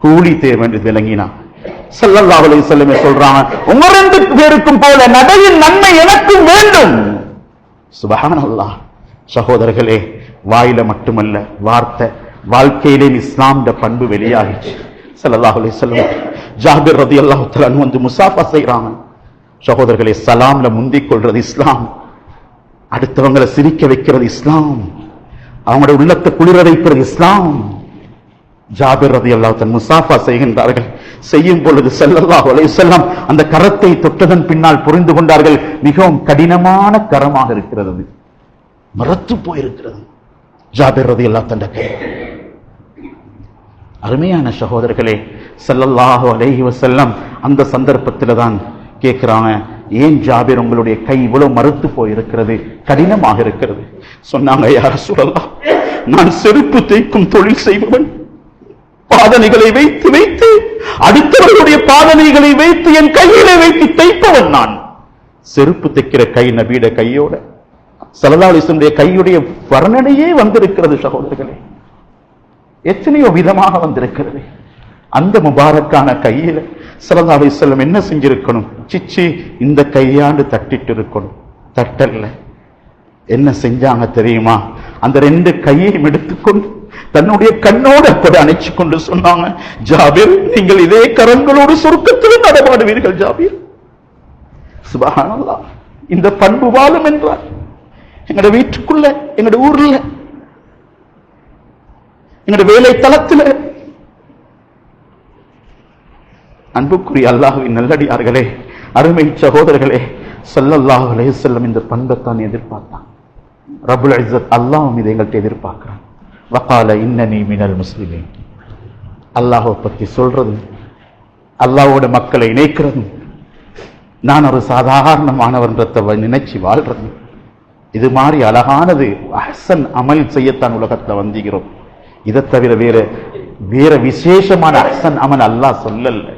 கூலி தேவை என்று விளங்கினான் ஸல்லல்லாஹு செல்லுமே சொல்றாங்க உங்க ரெண்டு பேருக்கும் போல நடையின் நன்மை எனக்கும் வேண்டும். சுபகானல்லா சகோதரர்களே வாயில மட்டுமல்ல வார்த்தை வாழ்க்கையிலே இஸ்லாம்ட பண்பு வெளியாகிச்சு ஸல்லல்லாஹு செல்லும் ஜாகிர் ஜாபிர் ரலியல்லாஹு வந்து முசாஃபா செய்யறாங்க சகோதரர்களே சலாம்ல முந்திக் கொள்றது இஸ்லாம். அடுத்தவங்களை சிரிக்க வைக்கிறது இஸ்லாம். அவங்களோட உள்ளத்தை குளிர வைக்கிறது இஸ்லாம். ஜாபிர் ரதி தன் முசாஃபா செய்கின்றார்கள். செய்யும் பொழுது செல்லல்லா செல்லம் அந்த கரத்தை தொட்டதன் பின்னால் புரிந்து கொண்டார்கள். மிகவும் கடினமான கரமாக இருக்கிறது. மறத்து போயிருக்கிறது. ஜாபிர் ரதி தன் கை. அருமையான சகோதரர்களே ஸல்லல்லாஹு அலைஹி செல்லம் அந்த சந்தர்ப்பத்தில் தான் கேட்கிறாங்க ஏன் ஜாபிர் உங்களுடைய கை இவ்வளவு மறுத்து போயிருக்கிறது? கடினமாக இருக்கிறது. சொன்னாங்க யார சொல்லலாம் நான் செருப்பு தேய்க்கும் தொழில் செய்பவன். பாதனைகளை வைத்து வைத்து அடுத்தவர்களுடைய பாதனைகளை வைத்து என் கையிலே வைத்து தைப்பவன் நான். செருப்பு தைக்கிற கை நபீட கையோட சலதாலிசனுடைய கையுடைய வர்ணனையே வந்திருக்கிறது சகோதரர்களே. எத்தனையோ விதமாக வந்திருக்கிறது. அந்த முபாரக்கான கையில சல்லா அலிஸ்லம் என்ன செஞ்சிருக்கணும்? சிச்சி இந்த கையாண்டு தட்டிட்டு இருக்கணும் தட்டல்ல. என்ன செஞ்சாங்க தெரியுமா? அந்த ரெண்டு கையையும் எடுத்துக்கொண்டு தன்னுடைய கண்ணோட கூட அணைச்சு கொண்டு சொன்னாங்க ஜாபீர் நீங்கள் இதே கரங்களோடு சொர்க்கத்தில் நடமாடுவீர்கள் ஜாபீர். சுபகானல்லா இந்த பண்பு வாழும் என்றார். எங்கட வீட்டுக்குள்ள எங்கட ஊர்ல எங்கட வேலை தளத்தில் அன்புக்குரிய அல்லாஹுவின் நல்லடியார்களே அருமை சகோதரர்களே ஸல்லல்லாஹு அலைஹி வஸல்லம் இந்த பண்பைத்தான் எதிர்பார்த்தான். ரபுல் இஸ்ஸத் அல்லாஹ் எங்கள்கிட்ட எதிர்பார்க்கிறான். வக்கால இன்னனி மினல் முஸ்லிமே அல்லாஹை பற்றி சொல்றது அல்லாஹோட மக்களை இணைக்கிறது நான் ஒரு சாதாரணமானவன்றத்தை நினைச்சு வாழ்றது. இது மாதிரி அழகானது அஹசன் அமல் செய்யத்தான் உலகத்தில் வந்திக்கிறோம். இதை தவிர வேற வேற விசேஷமான அஹசன் அமல் அல்லாஹ் சொல்லலை.